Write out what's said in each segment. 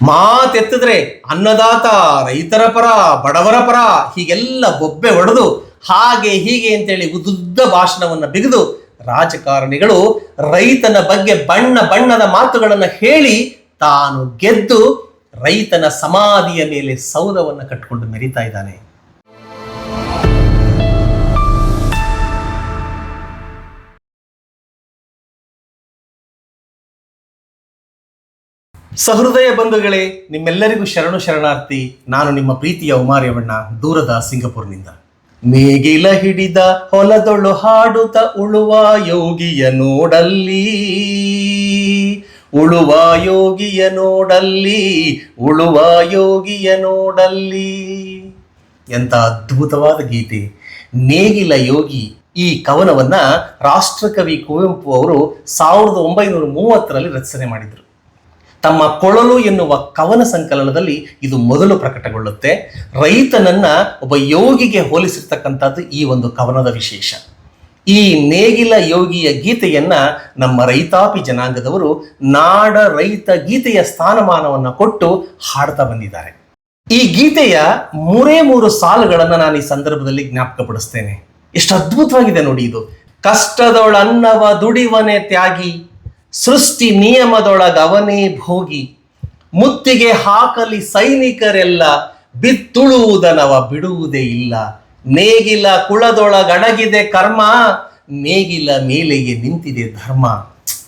ಮಾತೆತ್ತಿದ್ರೆ ಅನ್ನದಾತ, ರೈತರ ಪರ, ಬಡವರ ಪರ, ಹೀಗೆಲ್ಲ ಬೊಬ್ಬೆ ಹೊಡೆದು ಹಾಗೆ ಹೀಗೆ ಅಂತೇಳಿ ಉದ್ದುದ್ದ ಭಾಷಣವನ್ನ ಬಿಗಿದು ರಾಜಕಾರಣಿಗಳು ರೈತನ ಬಗ್ಗೆ ಬಣ್ಣ ಬಣ್ಣದ ಮಾತುಗಳನ್ನು ಹೇಳಿ ತಾನು ಗೆದ್ದು ರೈತನ ಸಮಾಧಿಯ ಮೇಲೆ ಸೌಧವನ್ನು ಕಟ್ಟಿಕೊಂಡು ಮೆರಿತಾ ಇದ್ದಾನೆ. ಸಹೃದಯ ಬಂಧುಗಳೇ, ನಿಮ್ಮೆಲ್ಲರಿಗೂ ಶರಣು ಶರಣಾರ್ಥಿ, ನಾನು ನಿಮ್ಮ ಪ್ರೀತಿಯ ಉಮಾರ್ಯವಣ್ಣ, ದೂರದ ಸಿಂಗಪುರ್ನಿಂದ. ನೇಗಿಲ ಹಿಡಿದ ಹೊಲದೊಳು ಹಾಡುತ್ತ ಉಳುವ ಯೋಗಿಯ ನೋಡಲ್ಲಿ, ಉಳುವ ಯೋಗಿಯ ನೋಡಲ್ಲಿ, ಉಳುವ ಯೋಗಿಯ ನೋಡಲ್ಲಿ. ಎಂತ ಅದ್ಭುತವಾದ ಗೀತೆ. ನೇಗಿಲ ಯೋಗಿ ಈ ಕವನವನ್ನ ರಾಷ್ಟ್ರಕವಿ ಕುವೆಂಪು ಅವರು ಸಾವಿರದ ಒಂಬೈನೂರ ಮೂವತ್ತರಲ್ಲಿ ರಚನೆ ಮಾಡಿದರು. ತಮ್ಮ ಕೊಳಲು ಎನ್ನುವ ಕವನ ಸಂಕಲನದಲ್ಲಿ ಇದು ಮೊದಲು ಪ್ರಕಟಗೊಳ್ಳುತ್ತೆ. ರೈತನನ್ನ ಒಬ್ಬ ಯೋಗಿಗೆ ಹೋಲಿಸಿರ್ತಕ್ಕಂಥದ್ದು ಈ ಒಂದು ಕವನದ ವಿಶೇಷ. ಈ ನೇಗಿಲ ಯೋಗಿಯ ಗೀತೆಯನ್ನ ನಮ್ಮ ರೈತಾಪಿ ಜನಾಂಗದವರು ನಾಡ ರೈತ ಗೀತೆಯ ಸ್ಥಾನಮಾನವನ್ನು ಕೊಟ್ಟು ಹಾಡ್ತಾ ಬಂದಿದ್ದಾರೆ. ಈ ಗೀತೆಯ ಮೂರೇ ಮೂರು ಸಾಲುಗಳನ್ನು ನಾನು ಈ ಸಂದರ್ಭದಲ್ಲಿ ಜ್ಞಾಪಕಪಡಿಸ್ತೇನೆ. ಎಷ್ಟು ಅದ್ಭುತವಾಗಿದೆ ನೋಡಿ ಇದು. ಕಷ್ಟದೊಳನ್ನವ ದುಡಿವನೆ ತ್ಯಾಗಿ. ಸೃಷ್ಟಿ ನಿಯಮದೊಳಗವನೇ ಭೋಗಿ, ಮುತ್ತಿಗೆ ಹಾಕಲಿ ಸೈನಿಕರೆಲ್ಲ ಬಿತ್ತುಳುವುದನವ ಬಿಡುವುದೇ ಇಲ್ಲ. ನೇಗಿಲ ಕುಳದೊಳಗಡಗಿದೆ ಕರ್ಮ, ನೇಗಿಲ ಮೇಲೆಗೆ ನಿಂತಿದೆ ಧರ್ಮ.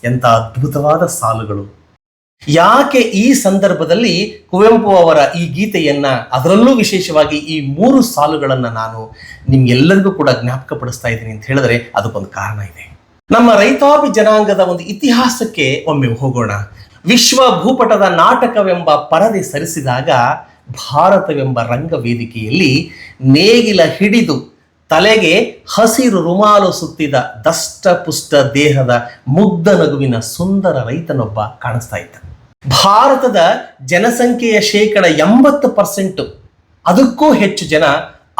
ಎಂತ ಅದ್ಭುತವಾದ ಸಾಲುಗಳು. ಯಾಕೆ ಈ ಸಂದರ್ಭದಲ್ಲಿ ಕುವೆಂಪು ಅವರ ಈ ಗೀತೆಯನ್ನ, ಅದರಲ್ಲೂ ವಿಶೇಷವಾಗಿ ಈ ಮೂರು ಸಾಲುಗಳನ್ನು ನಾನು ನಿಮ್ಗೆಲ್ಲರಿಗೂ ಕೂಡ ಜ್ಞಾಪಕಪಡಿಸ್ತಾ ಇದ್ದೀನಿ ಅಂತ ಹೇಳಿದ್ರೆ ಅದಕ್ಕೊಂದು ಕಾರಣ ಇದೆ. ನಮ್ಮ ರೈತಾಪಿ ಜನಾಂಗದ ಒಂದು ಇತಿಹಾಸಕ್ಕೆ ಒಮ್ಮೆ ಹೋಗೋಣ. ವಿಶ್ವ ಭೂಪಟದ ನಾಟಕವೆಂಬ ಪರದೆ ಸರಿಸಿದಾಗ ಭಾರತವೆಂಬ ರಂಗ ವೇದಿಕೆಯಲ್ಲಿ ನೇಗಿಲ ಹಿಡಿದು ತಲೆಗೆ ಹಸಿರು ರುಮಾಲು ಸುತ್ತಿದ ದಷ್ಟಪುಷ್ಟ ದೇಹದ ಮುಗ್ಧ ನಗುವಿನ ಸುಂದರ ರೈತನೊಬ್ಬ ಕಾಣಿಸ್ತಾ ಇದ್ದ. ಭಾರತದ ಜನಸಂಖ್ಯೆಯ ಶೇಕಡ ಎಂಬತ್ತು ಪರ್ಸೆಂಟ್, ಅದಕ್ಕೂ ಹೆಚ್ಚು ಜನ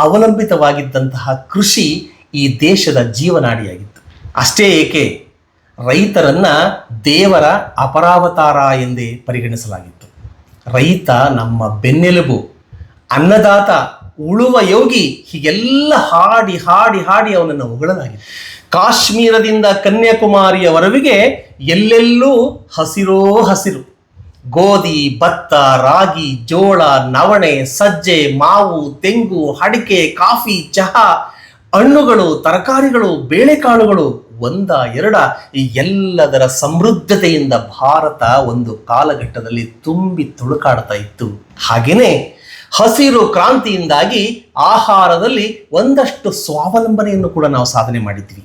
ಅವಲಂಬಿತವಾಗಿದ್ದಂತಹ ಕೃಷಿ ಈ ದೇಶದ ಜೀವನಾಡಿಯಾಗಿತ್ತು. ಅಷ್ಟೇ ಏಕೆ? ರೈತರನ್ನ ದೇವರ ಅಪರಾವತಾರ ಎಂದೇ ಪರಿಗಣಿಸಲಾಗಿತ್ತು. ರೈತ ನಮ್ಮ ಬೆನ್ನೆಲುಬು, ಅನ್ನದಾತ, ಉಳುವ ಯೋಗಿ, ಹೀಗೆಲ್ಲ ಹಾಡಿ ಹಾಡಿ ಹಾಡಿ ಅವನನ್ನು ಹೊಗಳಲಾಗಿತ್ತು. ಕಾಶ್ಮೀರದಿಂದ ಕನ್ಯಾಕುಮಾರಿಯವರೆಗೆ ಎಲ್ಲೆಲ್ಲೂ ಹಸಿರೋ ಹಸಿರು. ಗೋಧಿ, ಭತ್ತ, ರಾಗಿ, ಜೋಳ, ನವಣೆ, ಸಜ್ಜೆ, ಮಾವು, ತೆಂಗು, ಅಡಿಕೆ, ಕಾಫಿ, ಚಹಾ, ಹಣ್ಣುಗಳು, ತರಕಾರಿಗಳು, ಬೇಳೆಕಾಳುಗಳು ಒಂದ ಎರಡ ಈ ಎಲ್ಲದರ ಸಮೃದ್ಧತೆಯಿಂದ ಭಾರತ ಒಂದು ಕಾಲಘಟ್ಟದಲ್ಲಿ ತುಂಬಿ ತುಳುಕಾಡ್ತಾ ಇತ್ತು. ಹಾಗೇನೆ ಹಸಿರು ಕ್ರಾಂತಿಯಿಂದಾಗಿ ಆಹಾರದಲ್ಲಿ ಒಂದಷ್ಟು ಸ್ವಾವಲಂಬನೆಯನ್ನು ಕೂಡ ನಾವು ಸಾಧನೆ ಮಾಡಿದ್ವಿ.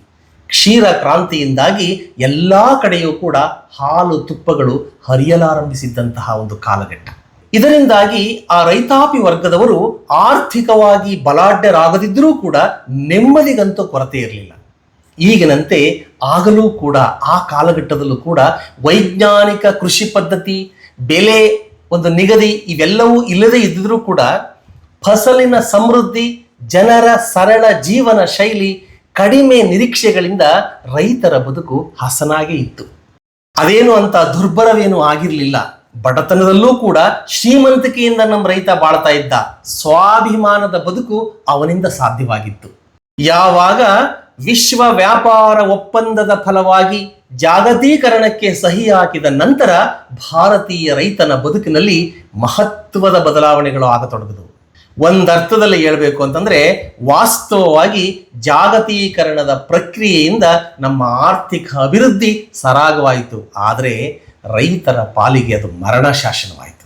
ಕ್ಷೀರ ಕ್ರಾಂತಿಯಿಂದಾಗಿ ಎಲ್ಲ ಕಡೆಯೂ ಕೂಡ ಹಾಲು ತುಪ್ಪಗಳು ಹರಿಯಲಾರಂಭಿಸಿದ್ದಂತಹ ಒಂದು ಕಾಲಘಟ್ಟ. ಇದರಿಂದಾಗಿ ಆ ರೈತಾಪಿ ವರ್ಗದವರು ಆರ್ಥಿಕವಾಗಿ ಬಲಾಢ್ಯರಾಗದಿದ್ದರೂ ಕೂಡ ನೆಮ್ಮದಿಗಂತೂ ಕೊರತೆ ಇರಲಿಲ್ಲ. ಈಗಿನಂತೆ ಆಗಲೂ ಕೂಡ, ಆ ಕಾಲಘಟ್ಟದಲ್ಲೂ ಕೂಡ ವೈಜ್ಞಾನಿಕ ಕೃಷಿ ಪದ್ಧತಿ, ಬೆಲೆ, ಒಂದು ನಿಗದಿ ಇವೆಲ್ಲವೂ ಇಲ್ಲದೆ ಇದ್ದರೂ ಕೂಡ ಫಸಲಿನ ಸಮೃದ್ಧಿ, ಜನರ ಸರಳ ಜೀವನ ಶೈಲಿ, ಕಡಿಮೆ ನಿರೀಕ್ಷೆಗಳಿಂದ ರೈತರ ಬದುಕು ಹಸನಾಗೇ ಇತ್ತು. ಅದೇನು ಅಂತ ದುರ್ಬರವೇನು ಆಗಿರಲಿಲ್ಲ. ಬಡತನದಲ್ಲೂ ಕೂಡ ಶ್ರೀಮಂತಿಕೆಯಿಂದ ನಮ್ಮ ರೈತ ಬಾಳ್ತಾ ಇದ್ದ ಸ್ವಾಭಿಮಾನದ ಬದುಕು ಅವನಿಂದ ಸಾಧ್ಯವಾಗಿತ್ತು. ಯಾವಾಗ ವಿಶ್ವ ವ್ಯಾಪಾರ ಒಪ್ಪಂದದ ಫಲವಾಗಿ ಜಾಗತೀಕರಣಕ್ಕೆ ಸಹಿ ಹಾಕಿದ ನಂತರ ಭಾರತೀಯ ರೈತನ ಬದುಕಿನಲ್ಲಿ ಮಹತ್ವದ ಬದಲಾವಣೆಗಳು ಆಗತೊಡಗಿದವು ಒಂದರ್ಥದಲ್ಲಿ ಹೇಳಬೇಕು ಅಂತಂದ್ರೆ ವಾಸ್ತವವಾಗಿ ಜಾಗತೀಕರಣದ ಪ್ರಕ್ರಿಯೆಯಿಂದ ನಮ್ಮ ಆರ್ಥಿಕ ಅಭಿವೃದ್ಧಿ ಸರಾಗವಾಯಿತು. ಆದರೆ ರೈತರ ಪಾಲಿಗೆ ಅದು ಮರಣ ಶಾಸನವಾಯಿತು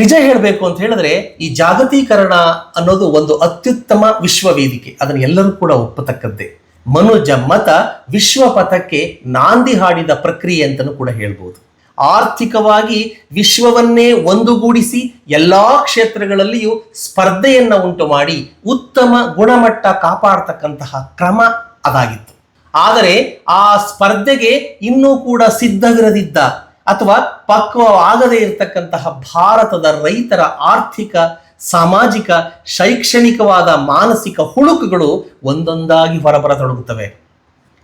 ನಿಜ ಹೇಳಬೇಕು ಅಂತ ಹೇಳಿದ್ರೆ ಈ ಜಾಗತೀಕರಣ ಅನ್ನೋದು ಒಂದು ಅತ್ಯುತ್ತಮ ವಿಶ್ವ ವೇದಿಕೆ ಅದನ್ನು ಎಲ್ಲರೂ ಕೂಡ ಒಪ್ಪತಕ್ಕದ್ದೇ. ಮನುಜ ಮತ ವಿಶ್ವ ಪಥಕ್ಕೆ ನಾಂದಿ ಹಾಡಿದ ಪ್ರಕ್ರಿಯೆ ಅಂತಲೂ ಕೂಡ ಹೇಳ್ಬೋದು. ಆರ್ಥಿಕವಾಗಿ ವಿಶ್ವವನ್ನೇ ಒಂದುಗೂಡಿಸಿ ಎಲ್ಲಾ ಕ್ಷೇತ್ರಗಳಲ್ಲಿಯೂ ಸ್ಪರ್ಧೆಯನ್ನ ಉಂಟು ಮಾಡಿ ಉತ್ತಮ ಗುಣಮಟ್ಟ ಕಾಪಾಡತಕ್ಕಂತಹ ಕ್ರಮ ಅದಾಗಿತ್ತು. ಆದರೆ ಆ ಸ್ಪರ್ಧೆಗೆ ಇನ್ನೂ ಕೂಡ ಸಿದ್ಧವಿರದಿದ್ದ ಅಥವಾ ಪಕ್ವವಾಗದೇ ಇರತಕ್ಕಂತಹ ಭಾರತದ ರೈತರ ಆರ್ಥಿಕ, ಸಾಮಾಜಿಕ, ಶೈಕ್ಷಣಿಕವಾದ ಮಾನಸಿಕ ಹುಳುಕುಗಳು ಒಂದೊಂದಾಗಿ ಹೊರಬರತೊಡಗುತ್ತವೆ.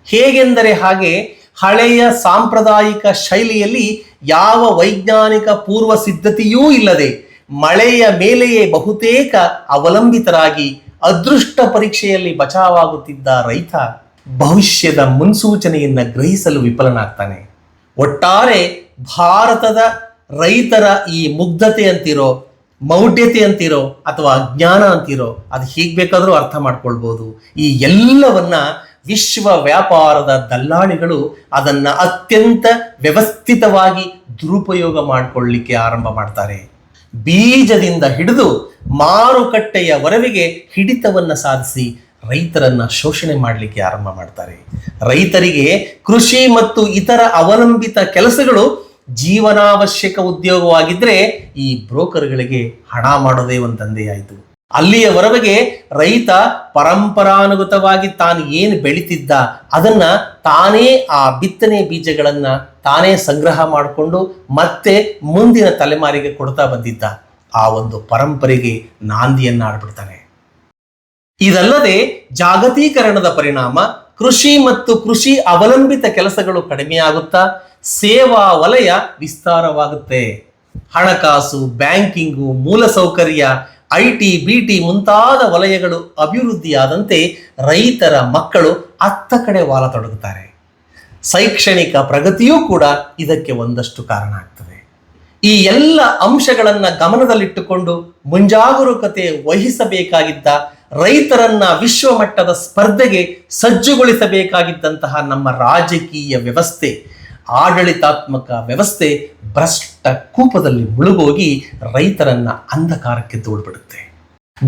ಹೇಗೆಂದರೆ ಹಾಗೆ ಹಳೆಯ ಸಾಂಪ್ರದಾಯಿಕ ಶೈಲಿಯಲ್ಲಿ ಯಾವ ವೈಜ್ಞಾನಿಕ ಪೂರ್ವ ಸಿದ್ಧತೆಯೂ ಇಲ್ಲದೆ ಮಳೆಯ ಮೇಲೆಯೇ ಬಹುತೇಕ ಅವಲಂಬಿತರಾಗಿ ಅದೃಷ್ಟ ಪರೀಕ್ಷೆಯಲ್ಲಿ ಬಚಾವಾಗುತ್ತಿದ್ದ ರೈತ ಭವಿಷ್ಯದ ಮುನ್ಸೂಚನೆಯನ್ನು ಗ್ರಹಿಸಲು ವಿಫಲನಾಗ್ತಾನೆ. ಒಟ್ಟಾರೆ ಭಾರತದ ರೈತರ ಈ ಮುಗ್ಧತೆ ಅಂತಿರೋ, ಮೌಢ್ಯತೆ ಅಂತಿರೋ, ಅಥವಾ ಅಜ್ಞಾನ ಅಂತಿರೋ, ಅದು ಹೀಗೆ ಬೇಕಾದರೂ ಅರ್ಥ ಮಾಡ್ಕೊಳ್ಬೋದು. ಈ ಎಲ್ಲವನ್ನ ವಿಶ್ವ ವ್ಯಾಪಾರದ ದಲ್ಲಾಳಿಗಳು ಅದನ್ನು ಅತ್ಯಂತ ವ್ಯವಸ್ಥಿತವಾಗಿ ದುರುಪಯೋಗ ಮಾಡಿಕೊಳ್ಳಿಕ್ಕೆ ಆರಂಭ ಮಾಡ್ತಾರೆ. ಬೀಜದಿಂದ ಹಿಡಿದು ಮಾರುಕಟ್ಟೆಯ ವರವಿಗೆ ಹಿಡಿತವನ್ನು ಸಾಧಿಸಿ ರೈತರನ್ನ ಶೋಷಣೆ ಮಾಡಲಿಕ್ಕೆ ಆರಂಭ ಮಾಡ್ತಾರೆ. ರೈತರಿಗೆ ಕೃಷಿ ಮತ್ತು ಇತರ ಅವಲಂಬಿತ ಕೆಲಸಗಳು ಜೀವನಾವಶ್ಯಕ ಉದ್ಯೋಗವಾಗಿದ್ರೆ ಈ ಬ್ರೋಕರ್ಗಳಿಗೆ ಹಣ ಮಾಡೋದೇ ಒಂದು ದಂಧೆಯಾಯಿತು. ಅಲ್ಲಿಯವರೆಗೆ ರೈತ ಪರಂಪರಾನುಗತವಾಗಿ ತಾನು ಏನು ಬೆಳಿತಿದ್ದ ಅದನ್ನ ತಾನೇ ಆ ಬಿತ್ತನೆ ಬೀಜಗಳನ್ನ ತಾನೇ ಸಂಗ್ರಹ ಮಾಡಿಕೊಂಡು ಮತ್ತೆ ಮುಂದಿನ ತಲೆಮಾರಿಗೆ ಕೊಡ್ತಾ ಬಂದಿದ್ದ. ಆ ಒಂದು ಪರಂಪರೆಗೆ ನಾಂದಿಯನ್ನ ಆಡ್ಬಿಡ್ತಾನೆ ಇದಲ್ಲದೆ ಜಾಗತೀಕರಣದ ಪರಿಣಾಮ ಕೃಷಿ ಮತ್ತು ಕೃಷಿ ಅವಲಂಬಿತ ಕೆಲಸಗಳು ಕಡಿಮೆಯಾಗುತ್ತಾ ಸೇವಾ ವಲಯ ವಿಸ್ತಾರವಾಗುತ್ತೆ. ಹಣಕಾಸು, ಬ್ಯಾಂಕಿಂಗು, ಮೂಲಸೌಕರ್ಯ, ಐ ಟಿ, ಬಿ ಟಿ ಮುಂತಾದ ವಲಯಗಳು ಅಭಿವೃದ್ಧಿಯಾದಂತೆ ರೈತರ ಮಕ್ಕಳು ಅತ್ತ ಕಡೆ ವಾಲತೊಡಗುತ್ತಾರೆ ಶೈಕ್ಷಣಿಕ ಪ್ರಗತಿಯೂ ಕೂಡ ಇದಕ್ಕೆ ಒಂದಷ್ಟು ಕಾರಣ ಆಗ್ತದೆ. ಈ ಎಲ್ಲ ಅಂಶಗಳನ್ನು ಗಮನದಲ್ಲಿಟ್ಟುಕೊಂಡು ಮುಂಜಾಗರೂಕತೆ ವಹಿಸಬೇಕಾಗಿದ್ದ ರೈತರನ್ನ ವಿಶ್ವಮಟ್ಟದ ಸ್ಪರ್ಧೆಗೆ ಸಜ್ಜುಗೊಳಿಸಬೇಕಾಗಿದ್ದಂತಹ ನಮ್ಮ ರಾಜಕೀಯ ವ್ಯವಸ್ಥೆ ಆಡಳಿತಾತ್ಮಕ ವ್ಯವಸ್ಥೆ ಭ್ರಷ್ಟ ಕೂಪದಲ್ಲಿ ಮುಳುಗೋಗಿ ರೈತರನ್ನ ಅಂಧಕಾರಕ್ಕೆ ದೂಡ್ಬಿಡುತ್ತೆ.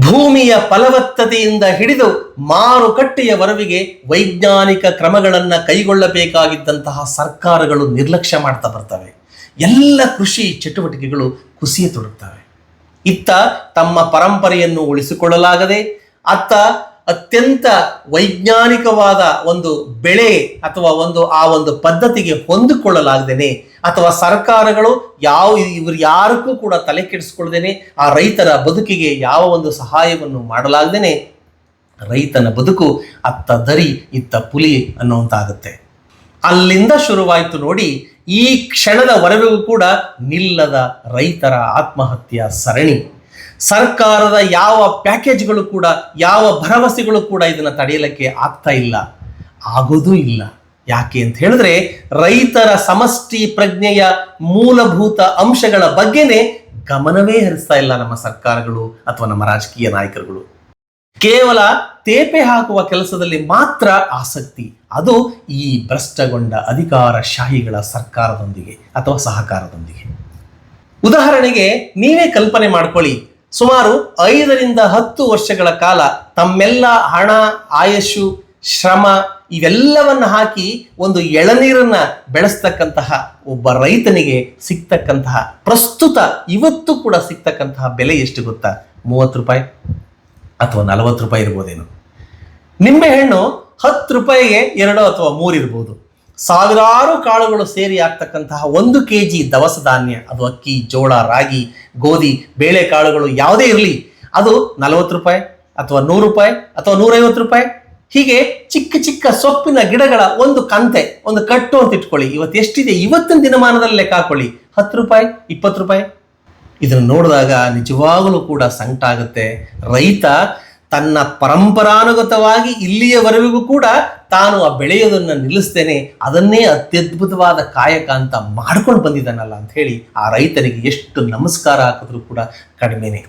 ಭೂಮಿಯ ಫಲವತ್ತತೆಯಿಂದ ಹಿಡಿದು ಮಾರುಕಟ್ಟೆಯವರೆವಿಗೆ ವೈಜ್ಞಾನಿಕ ಕ್ರಮಗಳನ್ನ ಕೈಗೊಳ್ಳಬೇಕಾಗಿದ್ದಂತಹ ಸರ್ಕಾರಗಳು ನಿರ್ಲಕ್ಷ್ಯ ಮಾಡ್ತಾ ಬರ್ತವೆ. ಎಲ್ಲ ಕೃಷಿ ಚಟುವಟಿಕೆಗಳು ಕುಸಿಯತೊಡಗ್ತವೆ ಇತ್ತ ತಮ್ಮ ಪರಂಪರೆಯನ್ನು ಉಳಿಸಿಕೊಳ್ಳಲಾಗದೆ, ಅತ್ತ ಅತ್ಯಂತ ವೈಜ್ಞಾನಿಕವಾದ ಒಂದು ಬೆಳೆ ಅಥವಾ ಒಂದು ಆ ಒಂದು ಪದ್ಧತಿಗೆ ಹೊಂದಿಕೊಳ್ಳಲಾಗದೇನೆ. ಅಥವಾ ಸರ್ಕಾರಗಳು ಯಾವ ಇವರು ಯಾರಕ್ಕೂ ಕೂಡ ತಲೆ ಕೆಡಿಸ್ಕೊಳ್ದೇನೆ ಆ ರೈತರ ಬದುಕಿಗೆ ಯಾವ ಒಂದು ಸಹಾಯವನ್ನು ಮಾಡಲಾಗದೇನೆ. ರೈತನ ಬದುಕು ಅತ್ತ ದರಿ, ಇತ್ತ ಪುಲಿ ಅನ್ನುವಂತಾಗುತ್ತೆ. ಅಲ್ಲಿಂದ ಶುರುವಾಯಿತು ನೋಡಿ, ಈ ಕ್ಷಣದವರೆಗೂ ಕೂಡ ನಿಲ್ಲದ ರೈತರ ಆತ್ಮಹತ್ಯಾ ಸರಣಿ. ಸರ್ಕಾರದ ಯಾವ ಪ್ಯಾಕೇಜ್ಗಳು ಕೂಡ, ಯಾವ ಭರವಸೆಗಳು ಕೂಡ ಇದನ್ನು ತಡೆಯಲಿಕ್ಕೆ ಆಗ್ತಾ ಇಲ್ಲ. ಆಗೋದೂ ಇಲ್ಲ. ಯಾಕೆ ಅಂತ ಹೇಳಿದ್ರೆ, ರೈತರ ಸಮಷ್ಟಿ ಪ್ರಜ್ಞೆಯ ಮೂಲಭೂತ ಅಂಶಗಳ ಬಗ್ಗೆನೇ ಗಮನವೇ ಹರಿಸ್ತಾ ಇಲ್ಲ ನಮ್ಮ ಸರ್ಕಾರಗಳು ಅಥವಾ ನಮ್ಮ ರಾಜಕೀಯ ನಾಯಕರುಗಳು. ಕೇವಲ ತೇಪೆ ಹಾಕುವ ಕೆಲಸದಲ್ಲಿ ಮಾತ್ರ ಆಸಕ್ತಿ. ಅದು ಈ ಭ್ರಷ್ಟಗೊಂಡ ಅಧಿಕಾರಶಾಹಿಗಳ ಸರ್ಕಾರದೊಂದಿಗೆ ಅಥವಾ ಸಹಕಾರದೊಂದಿಗೆ. ಉದಾಹರಣೆಗೆ, ನೀವೇ ಕಲ್ಪನೆ ಮಾಡ್ಕೊಳ್ಳಿ. ಸುಮಾರು ಐದರಿಂದ ಹತ್ತು ವರ್ಷಗಳ ಕಾಲ ತಮ್ಮೆಲ್ಲ ಹಣ, ಆಯಸ್ಸು, ಶ್ರಮ ಇವೆಲ್ಲವನ್ನ ಹಾಕಿ ಒಂದು ಎಳನೀರನ್ನ ಬೆಳೆಸ್ತಕ್ಕಂತಹ ಒಬ್ಬ ರೈತನಿಗೆ ಸಿಗ್ತಕ್ಕಂತಹ, ಪ್ರಸ್ತುತ ಇವತ್ತು ಕೂಡ ಸಿಗ್ತಕ್ಕಂತಹ ಬೆಲೆ ಎಷ್ಟು ಗೊತ್ತಾ? ಮೂವತ್ತು ರೂಪಾಯಿ ಅಥವಾ ನಲವತ್ತು ರೂಪಾಯಿ ಇರ್ಬೋದೇನೋ. ನಿಂಬೆಹಣ್ಣು ಹತ್ತು ರೂಪಾಯಿಗೆ ಎರಡು ಅಥವಾ ಮೂರು ಇರ್ಬೋದು. ಸಾವಿರಾರು ಕಾಳುಗಳು ಸೇರಿ ಆಗ್ತಕ್ಕಂತಹ ಒಂದು ಕೆ ಜಿ ದವಸ ಧಾನ್ಯ, ಅದು ಅಕ್ಕಿ, ಜೋಳ, ರಾಗಿ, ಗೋಧಿ, ಬೇಳೆ ಕಾಳುಗಳು ಯಾವುದೇ ಇರಲಿ, ಅದು ನಲವತ್ತು ರೂಪಾಯಿ ಅಥವಾ ನೂರು ರೂಪಾಯಿ ಅಥವಾ ನೂರೈವತ್ತು ರೂಪಾಯಿ. ಹೀಗೆ ಚಿಕ್ಕ ಚಿಕ್ಕ ಸೊಪ್ಪಿನ ಗಿಡಗಳ ಒಂದು ಕಂತೆ, ಒಂದು ಕಟ್ಟು ಅಂತ ಇಟ್ಕೊಳ್ಳಿ. ಇವತ್ತು ಎಷ್ಟಿದೆ? ಇವತ್ತಿನ ದಿನಮಾನದಲ್ಲಿ ಲೆಕ್ಕ ಹಾಕೊಳ್ಳಿ. ಹತ್ತು ರೂಪಾಯಿ, ಇಪ್ಪತ್ತು ರೂಪಾಯಿ. ಇದನ್ನು ನೋಡಿದಾಗ ನಿಜವಾಗಲೂ ಕೂಡ ಸಂಕಟ ಆಗುತ್ತೆ. ರೈತ ತನ್ನ ಪರಂಪರಾನುಗತವಾಗಿ ಇಲ್ಲಿಯವರೆಗೂ ಕೂಡ ತಾನು ಆ ಬೆಳೆಯೋದನ್ನು ನಿಲ್ಲಿಸ್ತೇನೆ, ಅದನ್ನೇ ಅತ್ಯದ್ಭುತವಾದ ಕಾಯಕ ಅಂತ ಮಾಡ್ಕೊಂಡು ಬಂದಿದ್ದಾನಲ್ಲ ಅಂತ ಹೇಳಿ ಆ ರೈತನಿಗೆ ಎಷ್ಟು ನಮಸ್ಕಾರ ಹಾಕಿದ್ರು ಕೂಡ ಕಡಿಮೆನೆ.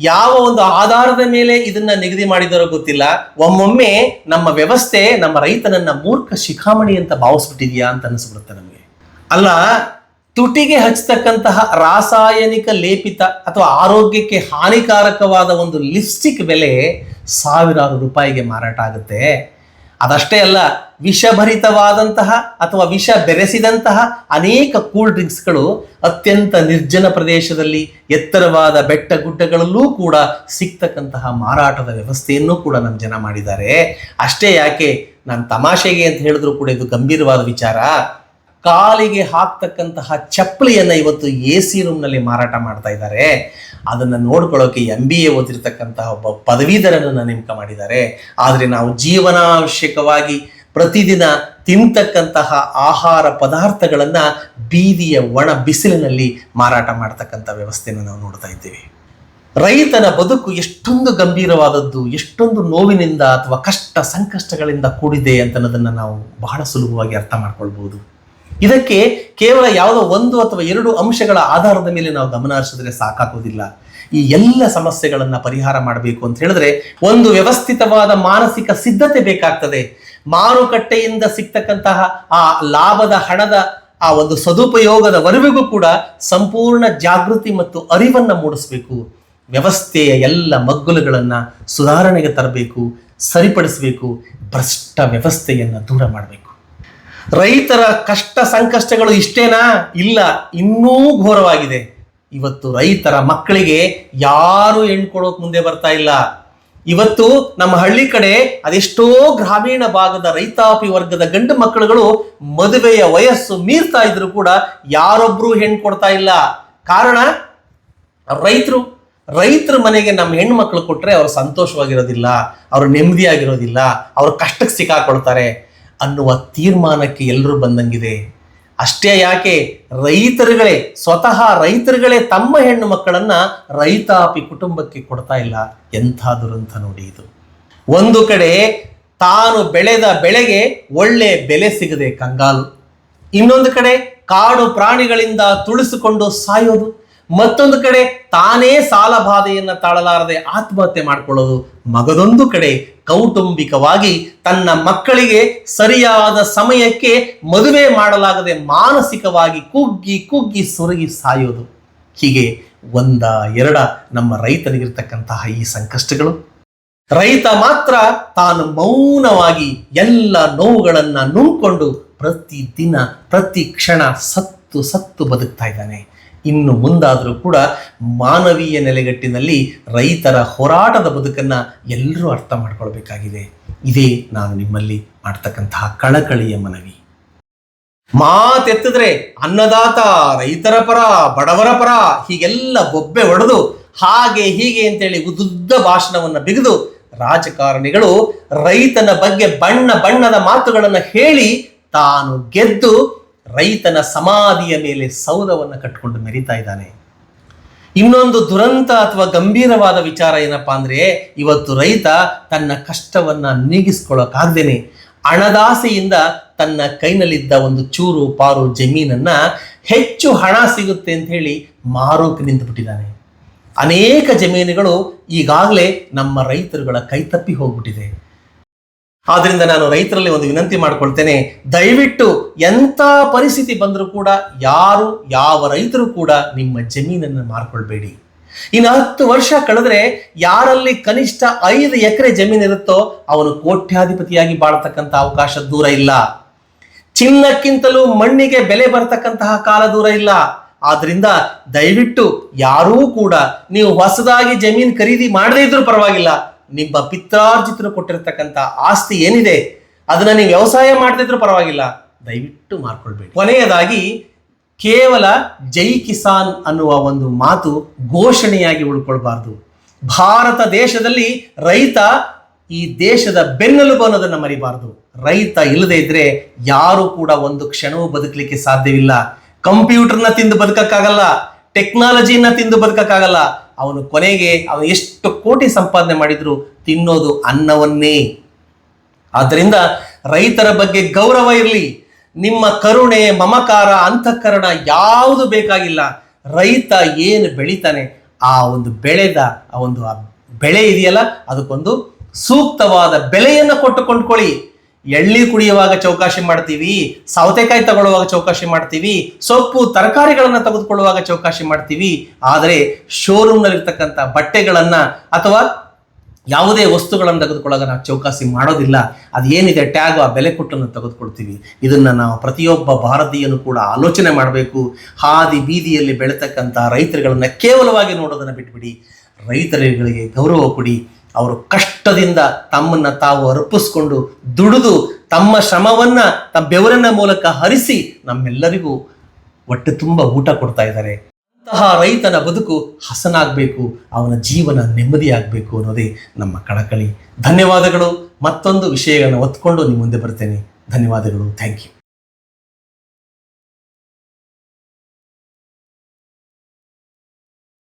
ಯಾವ ಒಂದು ಆಧಾರದ ಮೇಲೆ ಇದನ್ನ ನಿಗದಿ ಮಾಡಿದಾರೋ ಗೊತ್ತಿಲ್ಲ. ಒಮ್ಮೊಮ್ಮೆ ನಮ್ಮ ವ್ಯವಸ್ಥೆ ನಮ್ಮ ರೈತನನ್ನ ಮೂರ್ಖ ಶಿಖಾಮಣಿ ಅಂತ ಭಾವಿಸ್ಬಿಟ್ಟಿದೆಯಾ ಅಂತ ಅನಿಸ್ಬಿಡುತ್ತೆ ನಮಗೆ. ಅಲ್ಲ ತುಟಿಗೆ ಹಚ್ಚತಕ್ಕಂತಹ ರಾಸಾಯನಿಕ ಲೇಪಿತ ಅಥವಾ ಆರೋಗ್ಯಕ್ಕೆ ಹಾನಿಕಾರಕವಾದ ಒಂದು ಲಿಪ್ಸ್ಟಿಕ್ ಬೆಲೆ ಸಾವಿರಾರು ರೂಪಾಯಿಗೆ ಮಾರಾಟ ಆಗುತ್ತೆ. ಅದಷ್ಟೇ ಅಲ್ಲ, ವಿಷಭರಿತವಾದಂತಹ ಅಥವಾ ವಿಷ ಬೆರೆಸಿದಂತಹ ಅನೇಕ ಕೂಲ್ ಡ್ರಿಂಕ್ಸ್ಗಳು ಅತ್ಯಂತ ನಿರ್ಜನ ಪ್ರದೇಶದಲ್ಲಿ ಎತ್ತರವಾದ ಬೆಟ್ಟ ಗುಡ್ಡಗಳಲ್ಲೂ ಕೂಡ ಸಿಗ್ತಕ್ಕಂತಹ ಮಾರಾಟದ ವ್ಯವಸ್ಥೆಯನ್ನು ಕೂಡ ನಮ್ಮ ಜನ ಮಾಡಿದ್ದಾರೆ. ಅಷ್ಟೇ ಯಾಕೆ, ನಾನು ತಮಾಷೆಗೆ ಅಂತ ಹೇಳಿದ್ರು ಕೂಡ ಇದು ಗಂಭೀರವಾದ ವಿಚಾರ. ಕಾಲಿಗೆ ಹಾಕ್ತಕ್ಕಂತಹ ಚಪ್ಪಲಿಯನ್ನ ಇವತ್ತು ಎ ಸಿ ರೂಮ್ನಲ್ಲಿ ಮಾರಾಟ ಮಾಡ್ತಾ ಇದ್ದಾರೆ. ಅದನ್ನು ನೋಡ್ಕೊಳ್ಳೋಕೆ ಎಂ ಬಿ ಎ ಓದಿರ್ತಕ್ಕಂತಹ ಒಬ್ಬ ಪದವೀಧರನನ್ನು ನೇಮಕ ಮಾಡಿದ್ದಾರೆ. ಆದರೆ ನಾವು ಜೀವನಾವಶ್ಯಕವಾಗಿ ಪ್ರತಿದಿನ ತಿಂತಕ್ಕಂತಹ ಆಹಾರ ಪದಾರ್ಥಗಳನ್ನ ಬೀದಿಯ ಒಣ ಬಿಸಿಲಿನಲ್ಲಿ ಮಾರಾಟ ಮಾಡ್ತಕ್ಕಂಥ ವ್ಯವಸ್ಥೆಯನ್ನು ನಾವು ನೋಡ್ತಾ ಇದ್ದೇವೆ. ರೈತನ ಬದುಕು ಎಷ್ಟೊಂದು ಗಂಭೀರವಾದದ್ದು, ಎಷ್ಟೊಂದು ನೋವಿನಿಂದ ಅಥವಾ ಕಷ್ಟ ಸಂಕಷ್ಟಗಳಿಂದ ಕೂಡಿದೆ ಅಂತ ಅನ್ನೋದನ್ನ ನಾವು ಬಹಳ ಸುಲಭವಾಗಿ ಅರ್ಥ ಮಾಡ್ಕೊಳ್ಬಹುದು. ಇದಕ್ಕೆ ಕೇವಲ ಯಾವುದೋ ಒಂದು ಅಥವಾ ಎರಡು ಅಂಶಗಳ ಆಧಾರದ ಮೇಲೆ ನಾವು ಗಮನ ಹರಿಸಿದ್ರೆ ಸಾಕಾಗೋದಿಲ್ಲ. ಈ ಎಲ್ಲ ಸಮಸ್ಯೆಗಳನ್ನ ಪರಿಹಾರ ಮಾಡಬೇಕು ಅಂತ ಹೇಳಿದ್ರೆ ಒಂದು ವ್ಯವಸ್ಥಿತವಾದ ಮಾನಸಿಕ ಸಿದ್ಧತೆ ಬೇಕಾಗ್ತದೆ. ಮಾರುಕಟ್ಟೆಯಿಂದ ಸಿಗ್ತಕ್ಕಂತಹ ಆ ಲಾಭದ ಹಣದ ಆ ಒಂದು ಸದುಪಯೋಗದವರೆಗೂ ಕೂಡ ಸಂಪೂರ್ಣ ಜಾಗೃತಿ ಮತ್ತು ಅರಿವನ್ನ ಮೂಡಿಸಬೇಕು. ವ್ಯವಸ್ಥೆಯ ಎಲ್ಲ ಮಗ್ಗುಲುಗಳನ್ನ ಸುಧಾರಣೆಗೆ ತರಬೇಕು, ಸರಿಪಡಿಸಬೇಕು, ಭ್ರಷ್ಟ ವ್ಯವಸ್ಥೆಯನ್ನು ದೂರ ಮಾಡಬೇಕು. ರೈತರ ಕಷ್ಟ ಸಂಕಷ್ಟಗಳು ಇಷ್ಟೇನಾ? ಇಲ್ಲ, ಇನ್ನೂ ಘೋರವಾಗಿದೆ. ಇವತ್ತು ರೈತರ ಮಕ್ಕಳಿಗೆ ಯಾರು ಕೊಡೋಕ್ ಮುಂದೆ ಬರ್ತಾ ಇಲ್ಲ. ಇವತ್ತು ನಮ್ಮ ಹಳ್ಳಿ ಕಡೆ ಅದೆಷ್ಟೋ ಗ್ರಾಮೀಣ ಭಾಗದ ರೈತಾಪಿ ವರ್ಗದ ಗಂಡು ಮಕ್ಕಳುಗಳು ಮದುವೆಯ ವಯಸ್ಸು ಮೀರ್ತಾ ಇದ್ರು ಕೂಡ ಯಾರೊಬ್ರು ಹೆಣ್ಣು ಕೊಡ್ತಾ ಇಲ್ಲ. ಕಾರಣ, ರೈತರು. ರೈತರ ಮನೆಗೆ ನಮ್ಮ ಹೆಣ್ಣು ಮಕ್ಕಳು ಕೊಟ್ಟರೆ ಅವ್ರು ಸಂತೋಷವಾಗಿರೋದಿಲ್ಲ, ಅವ್ರು ನೆಮ್ಮದಿಯಾಗಿರೋದಿಲ್ಲ, ಅವ್ರು ಕಷ್ಟಕ್ಕೆ ಸಿಕ್ಕಾಕೊಳ್ತಾರೆ. ಅನ್ನುವ ತೀರ್ಮಾನಕ್ಕೆ ಎಲ್ಲರೂ ಬಂದಂಗಿದೆ. ಅಷ್ಟೇ ಯಾಕೆ ರೈತರುಗಳೇ, ಸ್ವತಃ ರೈತರುಗಳೇ ತಮ್ಮ ಹೆಣ್ಣು ಮಕ್ಕಳನ್ನ ರೈತಾಪಿ ಕುಟುಂಬಕ್ಕೆ ಕೊಡ್ತಾ ಇಲ್ಲ. ಎಂಥ ದುರಂತ ನೋಡಿ ಇದು. ಒಂದು ಕಡೆ ತಾನು ಬೆಳೆದ ಬೆಳೆಗೆ ಒಳ್ಳೆ ಬೆಲೆ ಸಿಗದೆ ಕಂಗಾಲು. ಇನ್ನೊಂದು ಕಡೆ ಕಾಡು ಪ್ರಾಣಿಗಳಿಂದ ತುಳಿಸಿಕೊಂಡು ಸಾಯೋದು. ಮತ್ತೊಂದು ಕಡೆ ತಾನೇ ಸಾಲ ಬಾಧೆಯನ್ನು ತಾಳಲಾರದೆ ಆತ್ಮಹತ್ಯೆ ಮಾಡಿಕೊಳ್ಳೋದು ಮಗದೊಂದು ಕಡೆ. ಕೌಟುಂಬಿಕವಾಗಿ ತನ್ನ ಮಕ್ಕಳಿಗೆ ಸರಿಯಾದ ಸಮಯಕ್ಕೆ ಮದುವೆ ಮಾಡಲಾಗದೆ ಮಾನಸಿಕವಾಗಿ ಕುಗ್ಗಿ ಕುಗ್ಗಿ ಸೊರಗಿ ಸಾಯೋದು. ಹೀಗೆ ಒಂದ ಎರಡ ನಮ್ಮ ರೈತನಿಗಿರ್ತಕ್ಕಂತಹ ಈ ಸಂಕಷ್ಟಗಳು. ರೈತ ಮಾತ್ರ ತಾನು ಮೌನವಾಗಿ ಎಲ್ಲ ನೋವುಗಳನ್ನು ನುಂಗ್ಕೊಂಡು ಪ್ರತಿ ದಿನ ಪ್ರತಿ ಕ್ಷಣ ಸತ್ತು ಸತ್ತು ಬದುಕ್ತಾ ಇದ್ದಾನೆ. ಇನ್ನು ಮುಂದಾದರೂ ಕೂಡ ಮಾನವೀಯ ನೆಲೆಗಟ್ಟಿನಲ್ಲಿ ರೈತರ ಹೋರಾಟದ ಬದುಕನ್ನ ಎಲ್ಲರೂ ಅರ್ಥ ಮಾಡ್ಕೊಳ್ಬೇಕಾಗಿದೆ. ಇದೇ ನಾನು ನಿಮ್ಮಲ್ಲಿ ಮಾಡ್ತಕ್ಕಂತಹ ಕಳಕಳಿಯ ಮನವಿ. ಮಾತೆತ್ತಿದ್ರೆ ಅನ್ನದಾತ, ರೈತರ ಪರ, ಬಡವರ ಪರ, ಹೀಗೆಲ್ಲ ಬೊಬ್ಬೆ ಹೊಡೆದು ಹಾಗೆ ಹೀಗೆ ಅಂತೇಳಿ ಉದ್ದುದ್ದ ಭಾಷಣವನ್ನ ಬಿಗಿದು ರಾಜಕಾರಣಿಗಳು ರೈತನ ಬಗ್ಗೆ ಬಣ್ಣ ಬಣ್ಣದ ಮಾತುಗಳನ್ನು ಹೇಳಿ ತಾನು ಗೆದ್ದು ರೈತನ ಸಮಾಧಿಯ ಮೇಲೆ ಸೌಧವನ್ನು ಕಟ್ಟಿಕೊಂಡು ಮೆರಿತಾ ಇದ್ದಾನೆ. ಇನ್ನೊಂದು ದುರಂತ ಅಥವಾ ಗಂಭೀರವಾದ ವಿಚಾರ ಏನಪ್ಪಾ ಅಂದರೆ, ಇವತ್ತು ರೈತ ತನ್ನ ಕಷ್ಟವನ್ನ ನೀಗಿಸ್ಕೊಳ್ಳೋಕ್ಕಾಗ್ದೇನೆ ಹಣದಾಸೆಯಿಂದ ತನ್ನ ಕೈನಲ್ಲಿದ್ದ ಒಂದು ಚೂರು ಪಾರು ಜಮೀನನ್ನ ಹೆಚ್ಚು ಹಣ ಸಿಗುತ್ತೆ ಅಂತ ಹೇಳಿ ಮಾರೋಕೆ ನಿಂತು ಬಿಟ್ಟಿದ್ದಾನೆ ಅನೇಕ ಜಮೀನುಗಳು ಈಗಾಗಲೇ ನಮ್ಮ ರೈತರುಗಳ ಕೈತಪ್ಪಿ ಹೋಗ್ಬಿಟ್ಟಿದೆ. ಆದ್ರಿಂದ ನಾನು ರೈತರಲ್ಲಿ ಒಂದು ವಿನಂತಿ ಮಾಡ್ಕೊಳ್ತೇನೆ, ದಯವಿಟ್ಟು ಎಂಥ ಪರಿಸ್ಥಿತಿ ಬಂದರೂ ಕೂಡ ಯಾರು, ಯಾವ ರೈತರು ಕೂಡ ನಿಮ್ಮ ಜಮೀನನ್ನು ಮಾರ್ಕೊಳ್ಬೇಡಿ. ಇನ್ನು ಹತ್ತು ವರ್ಷ ಕಳೆದ್ರೆ ಯಾರಲ್ಲಿ ಕನಿಷ್ಠ ಐದು ಎಕರೆ ಜಮೀನು ಇರುತ್ತೋ ಅವನು ಕೋಟ್ಯಾಧಿಪತಿಯಾಗಿ ಬಾಳ್ತಕ್ಕಂತ ಅವಕಾಶ ದೂರ ಇಲ್ಲ. ಚಿನ್ನಕ್ಕಿಂತಲೂ ಮಣ್ಣಿಗೆ ಬೆಲೆ ಬರ್ತಕ್ಕಂತಹ ಕಾಲ ದೂರ ಇಲ್ಲ. ಆದ್ರಿಂದ ದಯವಿಟ್ಟು ಯಾರೂ ಕೂಡ ನೀವು ಹೊಸದಾಗಿ ಜಮೀನು ಖರೀದಿ ಮಾಡದೇ ಇದ್ರೂ ಪರವಾಗಿಲ್ಲ. ನಿಮ್ಮ ಪಿತ್ರಾರ್ಜಿತರು ಕೊಟ್ಟಿರ್ತಕ್ಕಂಥ ಆಸ್ತಿ ಏನಿದೆ, ಅದನ್ನ ನೀವು ವ್ಯವಸಾಯ ಮಾಡದಿದ್ರು ಪರವಾಗಿಲ್ಲ. ದಯವಿಟ್ಟು ಮಾಡ್ಕೊಳ್ಬೇಕು ಕೊನೆಯದಾಗಿ, ಕೇವಲ ಜೈ ಕಿಸಾನ್ ಅನ್ನುವ ಒಂದು ಮಾತು ಘೋಷಣೆಯಾಗಿ ಉಳ್ಕೊಳ್ಬಾರ್ದು. ಭಾರತ ದೇಶದಲ್ಲಿ ರೈತ ಈ ದೇಶದ ಬೆನ್ನೆಲುಬು ಅನ್ನೋದನ್ನು ಮರಿಬಾರ್ದು. ರೈತ ಇಲ್ಲದೆ ಇದ್ರೆ ಯಾರು ಕೂಡ ಒಂದು ಕ್ಷಣವೂ ಬದುಕಲಿಕ್ಕೆ ಸಾಧ್ಯವಿಲ್ಲ. ಕಂಪ್ಯೂಟರ್ನ ತಿಂದು ಬದುಕಕ್ಕಾಗಲ್ಲ ಟೆಕ್ನಾಲಜಿನ ತಿಂದು ಬದುಕಕ್ಕಾಗಲ್ಲ ಅವನು ಕೊನೆಗೆ ಅವನು ಎಷ್ಟು ಕೋಟಿ ಸಂಪಾದನೆ ಮಾಡಿದ್ರು ತಿನ್ನೋದು ಅನ್ನವನ್ನೇ. ಆದ್ದರಿಂದ ರೈತರ ಬಗ್ಗೆ ಗೌರವ ಇರಲಿ. ನಿಮ್ಮ ಕರುಣೆ, ಮಮಕಾರ, ಅಂತಃಕರಣ ಯಾವುದು ಬೇಕಾಗಿಲ್ಲ. ರೈತ ಏನು ಬೆಳಿತಾನೆ, ಆ ಒಂದು ಬೆಳೆದ, ಆ ಒಂದು ಬೆಳೆ ಇದೆಯಲ್ಲ, ಅದಕ್ಕೊಂದು ಸೂಕ್ತವಾದ ಬೆಲೆಯನ್ನು ಕೊಟ್ಟು ಕೊಂಡ್ಕೊಳ್ಳಿ ಎಳ್ಳಿ ಕುಡಿಯುವಾಗ ಚೌಕಾಶಿ ಮಾಡ್ತೀವಿ, ಸೌತೆಕಾಯಿ ತಗೊಳ್ಳುವಾಗ ಚೌಕಾಶಿ ಮಾಡ್ತೀವಿ, ಸೊಪ್ಪು, ತರಕಾರಿಗಳನ್ನು ತೆಗೆದುಕೊಳ್ಳುವಾಗ ಚೌಕಾಶಿ ಮಾಡ್ತೀವಿ. ಆದರೆ ಶೋರೂಮ್ನಲ್ಲಿರ್ತಕ್ಕಂಥ ಬಟ್ಟೆಗಳನ್ನ ಅಥವಾ ಯಾವುದೇ ವಸ್ತುಗಳನ್ನು ತೆಗೆದುಕೊಳ್ಳೋಕೆ ನಾವು ಚೌಕಾಸಿ ಮಾಡೋದಿಲ್ಲ. ಅದು ಏನಿದೆ ಟ್ಯಾಗ್, ಆ ಬೆಲೆ ಕೊಟ್ಟನ್ನು ತೆಗೆದುಕೊಳ್ತೀವಿ. ಇದನ್ನ ನಾವು ಪ್ರತಿಯೊಬ್ಬ ಭಾರತೀಯನು ಕೂಡ ಆಲೋಚನೆ ಮಾಡಬೇಕು. ಹಾದಿ ಬೀದಿಯಲ್ಲಿ ಬೆಳೆತಕ್ಕಂಥ ರೈತರುಗಳನ್ನು ಕೇವಲವಾಗಿ ನೋಡೋದನ್ನ ಬಿಟ್ಬಿಡಿ. ರೈತರುಗಳಿಗೆ ಗೌರವ ಕೊಡಿ. ಅವರು ಕಷ್ಟದಿಂದ ತಮ್ಮನ್ನ ತಾವು ಅರ್ಪಿಸ್ಕೊಂಡು ದುಡಿದು ತಮ್ಮ ಶ್ರಮವನ್ನ ತಮ್ಮ ಬೆವರನ್ನ ಮೂಲಕ ಹರಿಸಿ ನಮ್ಮೆಲ್ಲರಿಗೂ ಹೊಟ್ಟೆ ತುಂಬ ಊಟ ಕೊಡ್ತಾ ಇದ್ದಾರೆ. ಅಂತಹ ರೈತನ ಬದುಕು ಹಸನಾಗಬೇಕು, ಅವನ ಜೀವನ ನೆಮ್ಮದಿಯಾಗಬೇಕು ಅನ್ನೋದೇ ನಮ್ಮ ಕಳಕಳಿ. ಧನ್ಯವಾದಗಳು. ಮತ್ತೊಂದು ವಿಷಯಗಳನ್ನು ಒತ್ಕೊಂಡು ನಿಮ್ಮ ಮುಂದೆ ಬರ್ತೇನೆ. ಧನ್ಯವಾದಗಳು. Thank you